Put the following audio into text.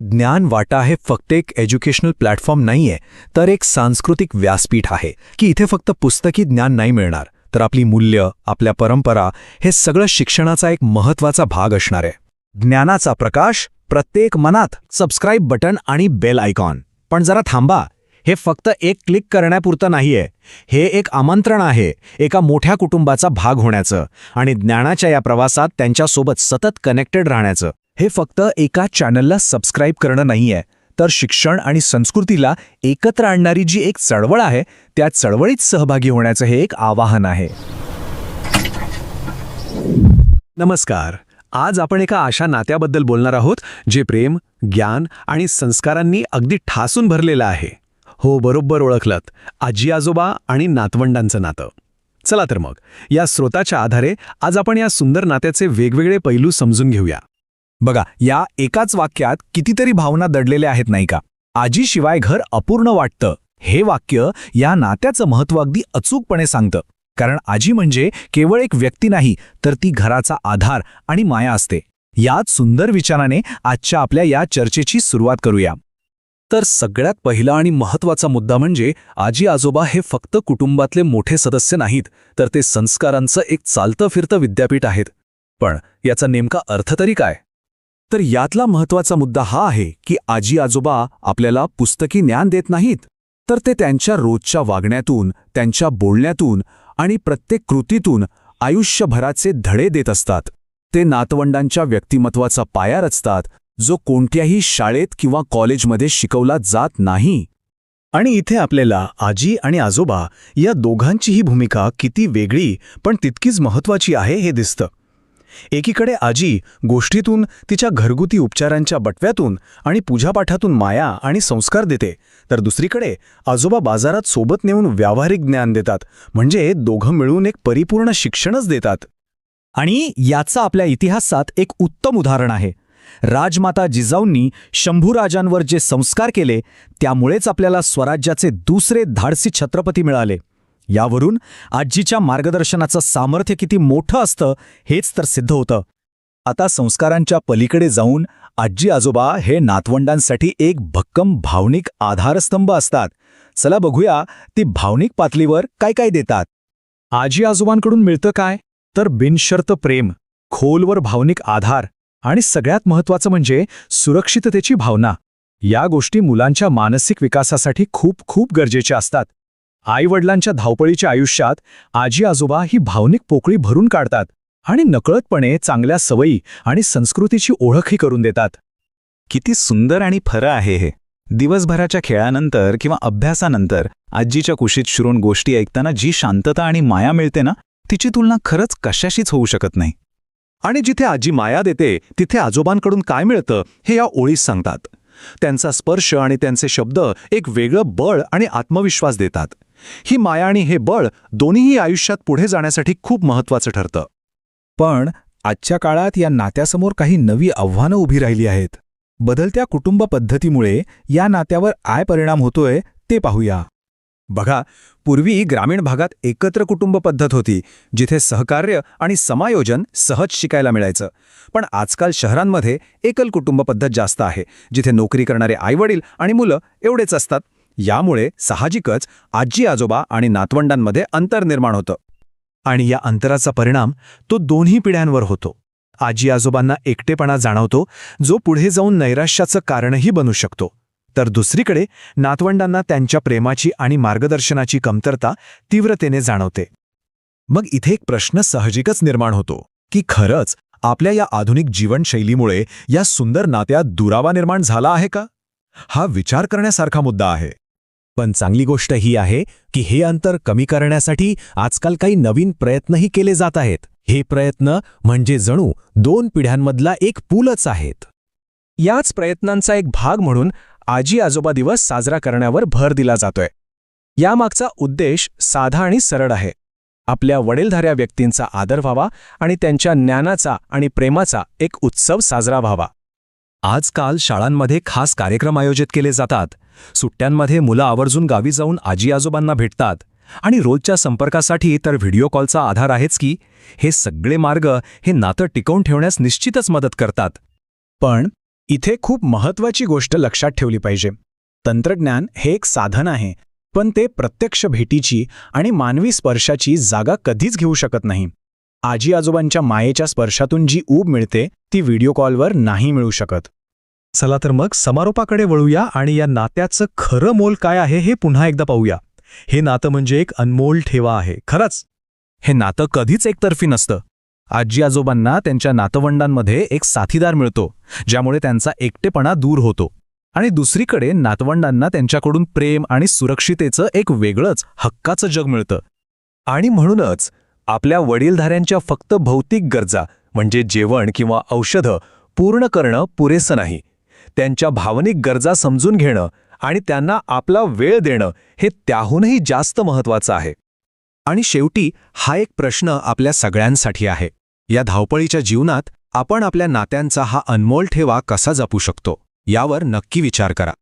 ज्ञान वाटा हे फक्त एक एज्युकेशनल प्लॅटफॉर्म नाहीये तर एक सांस्कृतिक व्यासपीठ आहे की इथे फक्त पुस्तकी ज्ञान नाही मिळणार तर आपली मूल्य आपल्या परंपरा हे सगळं शिक्षणाचा एक महत्त्वाचा भाग असणार आहे. ज्ञानाचा प्रकाश प्रत्येक मनात सबस्क्राईब बटन आणि बेल आयकॉन पण जरा थांबा हे फक्त एक क्लिक करण्यापुरतं नाहीये हे एक आमंत्रण आहे एका मोठ्या कुटुंबाचा भाग होण्याचं आणि ज्ञानाच्या या प्रवासात त्यांच्यासोबत सतत कनेक्टेड राहण्याचं. हे फक्त एका चॅनलला सबस्क्राईब करणं नाहीये तर शिक्षण आणि संस्कृतीला एकत्र आणणारी जी एक चळवळ आहे त्या चळवळीत सहभागी होण्याचं हे एक आवाहन आहे. नमस्कार. आज आपण एका अशा नात्याबद्दल बोलणार आहोत जे प्रेम ज्ञान आणि संस्कारांनी अगदी ठासून भरलेलं आहे. हो बरोबर ओळखलत. आजी आजोबा आणि नातवंडांचं नातं. चला तर मग या स्रोताच्या आधारे आज आपण या सुंदर नात्याचे वेगवेगळे पैलू समजून घेऊया. बघा या एकाच वाक्यात कितीतरी भावना दडलेल्या आहेत नाही का? आजीशिवाय घर अपूर्ण वाटतं. हे वाक्य या नात्याचं महत्त्व अगदी अचूकपणे सांगतं. कारण आजी म्हणजे केवळ एक व्यक्ती नाही तर ती घराचा आधार आणि माया असते. याच सुंदर विचाराने आजच्या आपल्या या चर्चेची सुरुवात करूया. तर सगळ्यात पहिला आणि महत्त्वाचा मुद्दा म्हणजे आजी आजोबा हे फक्त कुटुंबातले मोठे सदस्य नाहीत तर ते संस्कारांचं एक चालतं फिरतं विद्यापीठ आहेत. पण याचा नेमका अर्थ तरी काय? तर यातला महत्त्वाचा मुद्दा हा आहे की आजी आजोबा आपल्याला पुस्तकी ज्ञान देत नाहीत. तर ते त्यांच्या रोजच्या वागण्यातून त्यांच्या बोलण्यातून आणि प्रत्येक कृतीतून आयुष्यभराचे धडे देत असतात. ते नातवंडांच्या व्यक्तिमत्वाचा पाया रचतात जो कोणत्याही शाळेत किंवा कॉलेजमध्ये शिकवला जात नाही. आणि इथे आपल्याला आजी आणि आजोबा या दोघांचीही भूमिका किती वेगळी पण तितकीच महत्वाची आहे हे दिसतं. एकीकडे आजी गोष्टीतून तिच्या घरगुती उपचारांच्या बटव्यातून आणि पूजापाठातून माया आणि संस्कार देते तर दुसरीकडे आजोबा बाजारात सोबत नेऊन व्यावहारिक ज्ञान देतात म्हणजे दोघं मिळून एक परिपूर्ण शिक्षणच देतात. आणि याचा आपल्या इतिहासात एक उत्तम उदाहरण आहे. राजमाता जिजाऊंनी शंभूराजांवर जे संस्कार केले त्यामुळेच आपल्याला स्वराज्याचे दुसरे धाडसी छत्रपती मिळाले. यावरून आजीच्या मार्गदर्शनाचं सामर्थ्य किती मोठं असतं हेच तर सिद्ध होतं. आता संस्कारांच्या पलीकडे जाऊन आजी आजोबा हे नातवंडांसाठी एक भक्कम भावनिक आधारस्तंभ असतात. चला बघूया ती भावनिक पातळीवर काय काय देतात. आजी आजोबांकडून मिळतं काय? तर बिनशर्त प्रेम खोलवर भावनिक आधार आणि सगळ्यात महत्वाचं म्हणजे सुरक्षिततेची भावना. या गोष्टी मुलांच्या मानसिक विकासासाठी खूप खूप गरजेच्या असतात. आईवडिलांच्या धावपळीच्या आयुष्यात आजी आजोबा ही भावनिक पोकळी भरून काढतात आणि नकळतपणे चांगल्या सवयी आणि संस्कृतीची ओळखही करून देतात. किती सुंदर आणि फरं आहे हे. दिवसभराच्या खेळानंतर किंवा अभ्यासानंतर आजीच्या कुशीत शिरून गोष्टी ऐकताना जी शांतता आणि माया मिळते ना तिची तुलना खरंच कशाशीच होऊ शकत नाही. आणि जिथे आजी माया देते तिथे आजोबांकडून काय मिळतं हे या ओळीस सांगतात. त्यांचा स्पर्श आणि त्यांचे शब्द एक वेगळं बळ आणि आत्मविश्वास देतात. ही माया आणि हे बळ दोन्हीही आयुष्यात पुढे जाण्यासाठी खूप महत्वाचं ठरतं. पण आजच्या काळात या नात्यासमोर काही नवी आव्हानं उभी राहिली आहेत. बदलत्या कुटुंब पद्धतीमुळे या नात्यावर काय परिणाम होतोय ते पाहूया. बघा पूर्वी ग्रामीण भागात एकत्र कुटुंब पद्धत होती जिथे सहकार्य आणि समायोजन सहज शिकायला मिळायचं. पण आजकाल शहरांमध्ये एकल कुटुंब पद्धत जास्त आहे जिथे नोकरी करणारे आईवडील आणि मुलं एवढेच असतात. यामुळे साहजिकच आजी आजोबा आणि नातवंडांमध्ये अंतर निर्माण होतं. आणि या अंतराचा परिणाम तो दोन्ही पिढ्यांवर होतो. आजी आजोबांना एकटेपणा जाणवतो जो पुढे जाऊन नैराश्याचं कारणही बनू शकतो. तर दुसरीकडे नातवंडांना त्यांच्या प्रेमाची आणि मार्गदर्शनाची कमतरता तीव्रतेने जाणवते. मग इथे एक प्रश्न साहजिकच निर्माण होतो की खरंच आपल्या या आधुनिक जीवनशैलीमुळे या सुंदर नात्यात दुरावा निर्माण झाला आहे का? हा विचार करण्यासारखा मुद्दा आहे. पण चांगली गोष्ट ही आहे की हे अंतर कमी करण्यासाठी आजकाल काही नवीन प्रयत्नही केले जात आहेत. हे प्रयत्न म्हणजे जणू दोन पिढ्यांमधला एक पूलच आहेत. याच प्रयत्नांचा एक भाग म्हणून आजी आजोबा दिवस साजरा करण्यावर भर दिला जातोय. यामागचा उद्देश साधा आणि सरळ आहे. आपल्या वडीलधाऱ्या व्यक्तींचा आदर व्हावा आणि त्यांच्या ज्ञानाचा आणि प्रेमाचा एक उत्सव साजरा व्हावा. आजकाल शाळांमध्ये खास कार्यक्रम आयोजित केले जातात. सुट्ट्यांमध्ये मुलं आवर्जून गावी जाऊन आजी आजोबांना भेटतात. आणि रोजच्या संपर्कासाठी तर व्हिडिओ कॉलचा आधार आहेच की हे सगळे मार्ग हे नातं टिकवून ठेवण्यास निश्चितच मदत करतात. पण इथे खूप महत्वाची गोष्ट लक्षात ठेवली पाहिजे. तंत्रज्ञान हे एक साधन आहे पण ते प्रत्यक्ष भेटीची आणि मानवी स्पर्शाची जागा कधीच घेऊ शकत नाही. आजी आजोबांच्या मायेच्या स्पर्शातून जी ऊब मिळते ती व्हिडिओ कॉलवर नाही मिळू शकत. चला तर मग समारोपाकडे वळूया आणि या नात्याचं खरं मोल काय आहे हे पुन्हा एकदा पाहूया. हे नातं म्हणजे एक अनमोल ठेवा आहे खरंच? हे नातं कधीच एकतर्फी नसतं. आजी आजोबांना त्यांच्या नातवंडांमध्ये एक साथीदार मिळतो ज्यामुळे त्यांचा एकटेपणा दूर होतो. आणि दुसरीकडे नातवंडांना त्यांच्याकडून प्रेम आणि सुरक्षितेचं एक वेगळंच हक्काचं जग मिळतं. आणि म्हणूनच आपल्या वडीलधाऱ्यांच्या फक्त भौतिक गरजा म्हणजे जेवण किंवा औषधं पूर्ण करणं पुरेसं नाही. त्यांच्या भावनिक गरजा समजून घेणं आणि त्यांना आपला वेळ देणं हे त्याहूनही जास्त महत्वाचं आहे. आणि शेवटी हा एक प्रश्न आपल्या सगळ्यांसाठी आहे. या धावपळीच्या जीवनात आपण आपल्या नात्यांचा हा अनमोल ठेवा कसा जपू शकतो यावर नक्की विचार करा.